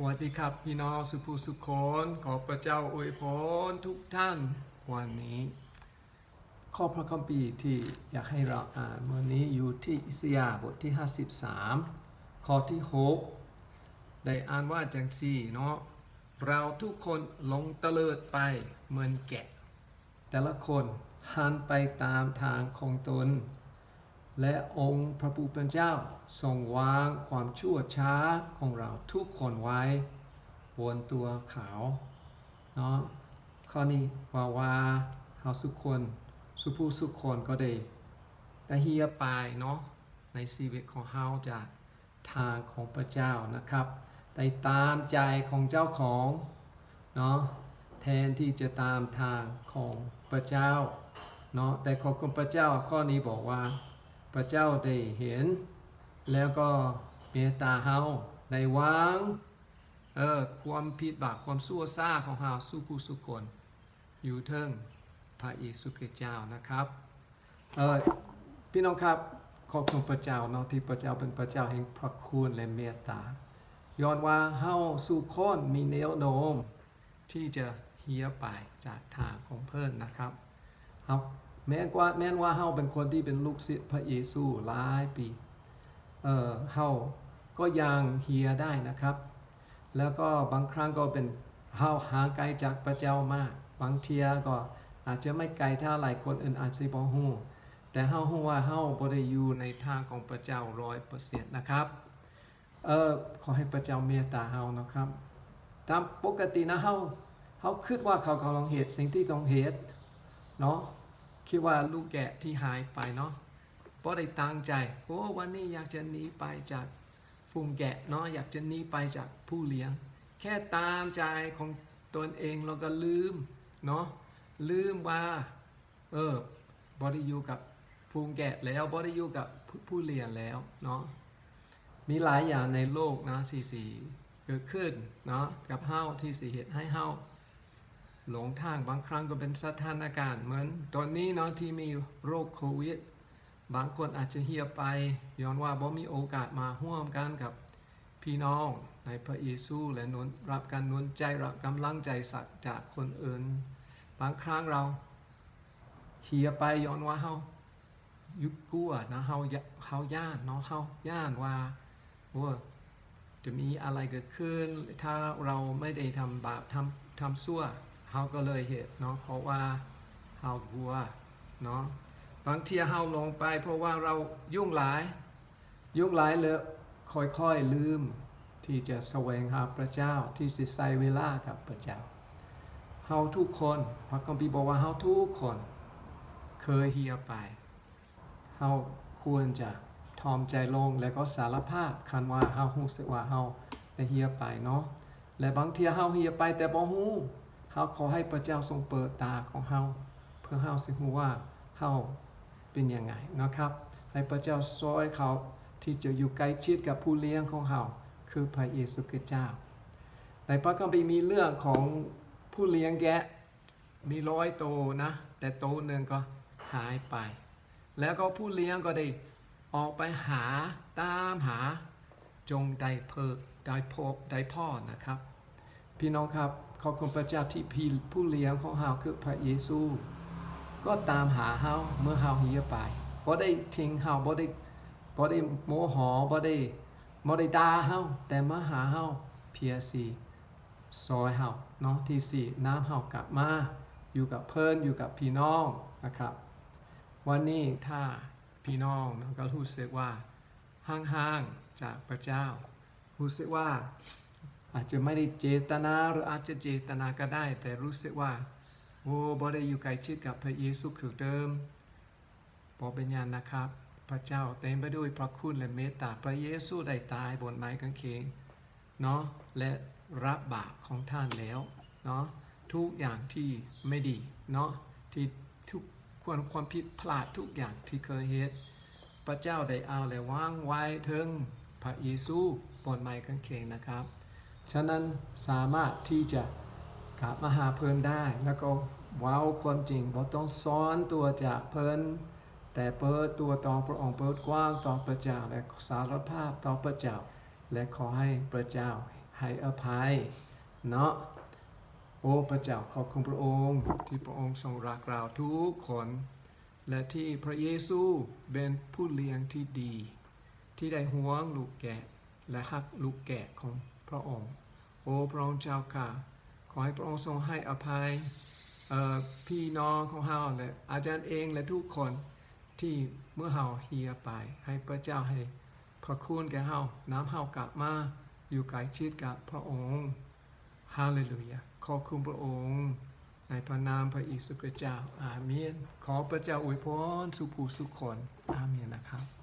สวัสดีครับพี่น้องสุภูสุคนขอพระเจ้าอวยพรทุกท่านวันนี้ ข้อพระคัมภีร์ที่อยากให้เราอ่านวันนี้อยู่ที่อิสยาบทที่ 53 ข้อที่ 6 ได้อ่านว่าจังสี่เนาะเราทุกคนหลงเตลิดไปเหมือนแกะ แต่ละคนหันไปตามทางของตน และองค์พระผู้เป็นเจ้าทรงวางความชั่วช้าของเราทุกคนไว้บนตัวขาวเนาะข้อนี้ว่าว่าเฮาสุกคนสุผู้สุกคนก็ได้ได้เฮียไปเนาะในชีวิตของเฮาจากทางของพระเจ้านะครับได้ตามใจของเจ้าของเนาะแทนที่จะตามทางของพระเจ้าเนาะแต่ขอบคุณพระเจ้าข้อนี้บอกว่า พระเจ้าได้เห็น แล้วก็เมตตาเฮาได้วางเออความผิดบาปความชั่วซ่าของเฮาสู้ผู้สุคนอยู่เทิงพระเยซูคริสต์เจ้านะครับเออพี่น้องครับขอบคุณพระเจ้าเนาะที่พระเจ้าเป็นพระเจ้าแห่งพระคุณและเมตตาย้อนว่าเฮาสู่คนมีแนวโน้มที่จะเฮียไปจากทางของเพิ่นนะครับเฮา แม้ว่าแม้นว่าเฮาเป็นคนที่เป็นลูกศิษย์พระเยซูหลายปี เอ่อเฮาก็ยังเฮียได้นะครับ แล้วก็บางครั้งก็เป็นเฮาห่างไกลจากพระเจ้ามาก บางเทียก็อาจจะไม่ไกลเท่าหลายคนอื่นอาจสิบ่ฮู้แต่เฮาฮู้ว่าเฮาบ่ได้อยู่ในทางของพระเจ้า100%นะครับ เอ่อขอให้พระเจ้าเมตตาเฮานะครับ ตามปกตินะเฮาเฮาคิดว่าเขากำลังเหตุสิ่งที่ต้องเหตุเนาะ คิดว่าลูกแกะที่หายไปเนาะเพราะได้ตั้งใจโอ้วันนี้อยากจะหนีไปจากฝูงแกะเนาะอยากจะหนีไปจากผู้เลี้ยง แค่ตามใจของตนเองแล้วก็ลืมเนาะลืมว่าเออบอได้อยู่กับฝูงแกะแล้วบอได้อยู่กับผู้เลี้ยงแล้วเนาะมีหลายอย่างในโลกนะสี่สี่เกิดขึ้นเนาะกับเฮ้าที่สี่เหตุให้เฮ้า หลงทางบางครั้งก็เป็นสถานการณ์เหมือน ตอนนี้เนาะที่มีโรคโควิด บางคนอาจจะเหียไปย้อนว่าบ่มีโอกาสมาร่วมกันกับพี่น้องในพระเยซูและนุนรับการนุนใจรับกำลังใจสักจากคนอื่น บางครั้งเราเหียไปย้อนว่าเฮายุกกลัวนะเฮาอย่าเฮาย่านเนาะเฮาย่านว่าว่าจะมีอะไรเกิดขึ้น ถ้าเราไม่ได้ทำบาปทำทำชั่ว เฮาก็เลยเหตุเนาะเพราะว่าเฮากลัวเนาะบางทีเฮาลงไป เพราะว่าเรายุ่งหลาย ยุ่งหลายเลยค่อยๆลืม ที่จะแสวงหาพระเจ้าที่สิใส่เวลากับพระเจ้าเฮาทุกคนพระคัมภีร์บอกว่าเฮาทุกคน เคยเฮียไปเฮาควรจะทอมใจลงแล้วก็สารภาพคันว่าเฮารู้สึกว่าเฮาได้เฮียไปเนาะและบางทีเฮาเฮียไปแต่บ่ฮู้ เฮาขอให้พระเจ้าทรงเปิดตาของเฮาเพื่อเฮาสิรู้ว่าเฮาเป็นยังไงนะครับ ให้พระเจ้าซอยเขาที่จะอยู่ใกล้ชิดกับผู้เลี้ยงของเฮาคือพระเยซูคริสต์เจ้า ในพระคัมภีร์มีเรื่องของผู้เลี้ยงแกะมีร้อยโตวนะ แต่โตวหนึ่งก็หายไป แล้วก็ผู้เลี้ยงก็ได้ออกไปหาตามหาจงได้เพิกได้พบได้พ่อนะครับ พี่น้องครับขอบคุณพระเจ้าที่พี่ผู้เลี้ยงของเฮาคือพระเยซู ก็ตามหาเฮาเมื่อเฮาเฮียไปบ่ได้ทิ้งเฮาบ่ได้บ่ได้โมโหบ่ได้บ่ได้ด่าเฮาแต่มาหาเฮาเพียสีซอยเฮาเนาะที่สี่น้ำเฮากลับมาอยู่กับเพิ่นอยู่กับพี่น้องนะครับ วันนี้ถ้าพี่น้องก็รู้สึกว่าห่างๆจากพระเจ้ารู้สึกว่า อาจจะไม่ได้เจตนาหรืออาจจะเจตนาก็ได้ แต่รู้สึกว่าโอ้บ่ได้อยู่ใกล้ชิดกับพระเยซูคือเดิมบอเป็นยานนะครับ พระเจ้าเต็มไปด้วยพระคุณและเมตตาพระเยซูได้ตายบนไม้กางเขนเนาะและรับบาปของท่านแล้วเนาะทุกอย่างที่ไม่ดีเนาะที่ทุกควรความผิดพลาดทุกอย่างที่เคยเฮ็ดพระเจ้าได้เอาและวางไว้ถึงพระเยซูบนไม้กางเขนนะครับ ฉะนั้นสามารถที่จะกลับมาหาเพิ่นได้ แล้วก็ว้าวความจริงบ่ต้องซ้อนตัวจากเพิ่นแต่เปิดตัวต่อพระองค์เปิดกว้างต่อพระเจ้าและสารภาพต่อพระเจ้า และขอให้พระเจ้าให้อภัยเนาะโอ้พระเจ้าขอบคุณพระองค์ที่พระองค์ทรงรักเราทุกคน และที่พระเยซูเป็นผู้เลี้ยงที่ดี ที่ได้ห่วงลูกแกะและฮักลูกแกะของ พระองค์ โอ้พระองค์เจ้าค่ะ ขอให้พระองค์ทรงให้อภัยพี่น้องของเฮาและอาจารย์เองและทุกคนที่เมื่อเฮาเฮียไป ให้พระเจ้าให้พระคุณแก่เฮาน้ำเฮากลับมาอยู่ใกล้ชิดกับพระองค์ฮาเลลูยาขอบคุณพระองค์ ในพระนามพระอิสุคริสต์เจ้าอาเมนขอพระเจ้าอวยพรสุภูสุขคนอาเมนนะครับ